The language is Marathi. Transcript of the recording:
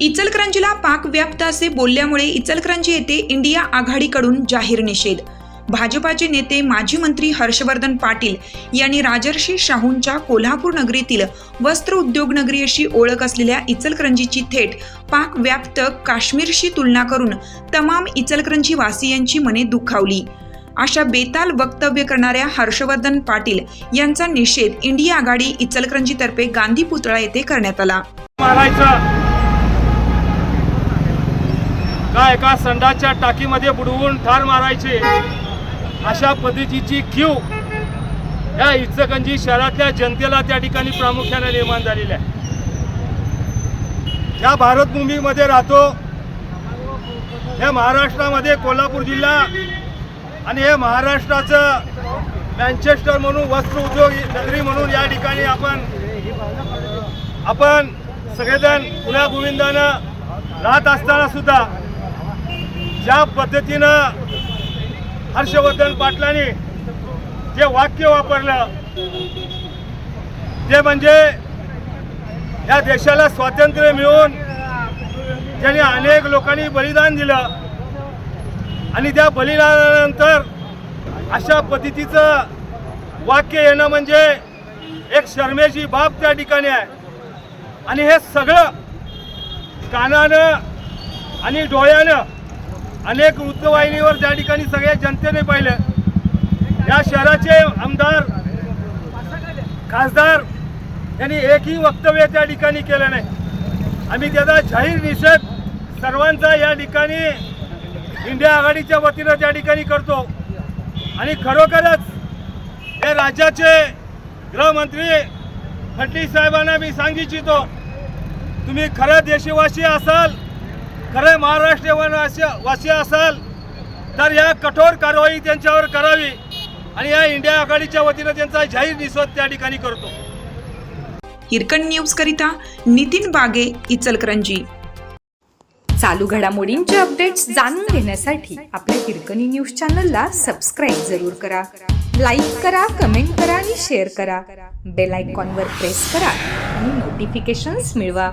इचलकरंजीला पाक व्याप्त असे बोलल्यामुळे इचलकरंजी येथे इंडिया आघाडीकडून जाहीर निषेध. भाजपाचे नेते माजी मंत्री हर्षवर्धन पाटील यांनी राजर्षी शाहूंच्या कोल्हापूर नगरीतील वस्त्र उद्योग नगरी अशी ओळख असलेल्या इचलकरंजीची थेट पाक व्याप्त काश्मीरशी तुलना करून तमाम इचलकरंजी वासियांची मने दुखावली. अशा बेताल वक्तव्य करणाऱ्या हर्षवर्धन पाटील यांचा निषेध इंडिया आघाडी इचलकरंजीतर्फे गांधी पुतळा येथे करण्यात आला. मारायचं. का एका संडाच्या टाकीमध्ये बुडवून ठार मारायचे? अशा पद्धतीची क्यू या इचकंजी शहरातल्या जनतेला त्या ठिकाणी प्रामुख्याने निर्माण झालेली आहे. ज्या भारतभूमीमध्ये राहतो या महाराष्ट्रामध्ये कोल्हापूर जिल्हा आणि हे महाराष्ट्राचं मँचेस्टर म्हणून वस्त्र उद्योग नगरी म्हणून या ठिकाणी आपण आपण सगळेजण पुण्या गोविंदानं राहत असताना सुद्धा ज्या पद्धतीनं हर्षवर्धन पाटलांनी जे वाक्य वापरलं ते म्हणजे या देशाला स्वातंत्र्य मिळून ज्यांनी अनेक लोकांनी बलिदान दिलं आणि त्या बलिदानानंतर अशा पद्धतीचं वाक्य येणं म्हणजे एक शर्मेची बाब त्या ठिकाणी आहे. आणि हे सगळं कानानं आणि डोळ्यानं अनेक वृत्तवाहिनीवर त्या ठिकाणी सगळ्या जनतेने पाहिलं या शहराचे आमदार खासदार यांनी एकही वक्तव्य त्या ठिकाणी केलं नाही. आम्ही त्याचा जाहीर निषेध सर्वांचा या ठिकाणी इंडिया आघाडीच्या वतीनं त्या ठिकाणी करतो. आणि खरोखरच या राज्याचे गृहमंत्री फडणवीस साहेबांना मी सांगू इच्छितो तुम्ही खरं देशवासी असाल खरं महाराष्ट्र वासी असाल तर या कठोर कारवाई त्यांच्यावर करावी आणि या इंडिया आघाडीच्या वतीनं त्यांचा जाहीर निषेध त्या ठिकाणी करतो. हिरकण न्यूज करिता नितीन बागे इचलकरंजी. चालू घडामोडींचे अपडेट्स जाणून घेण्यासाठी आपल्या हिरकणी न्यूज चॅनलला सबस्क्राईब जरूर करा. लाईक करा कमेंट करा आणि शेअर करा. बेल आयकॉनवर प्रेस करा आणि नोटिफिकेशन्स मिळवा.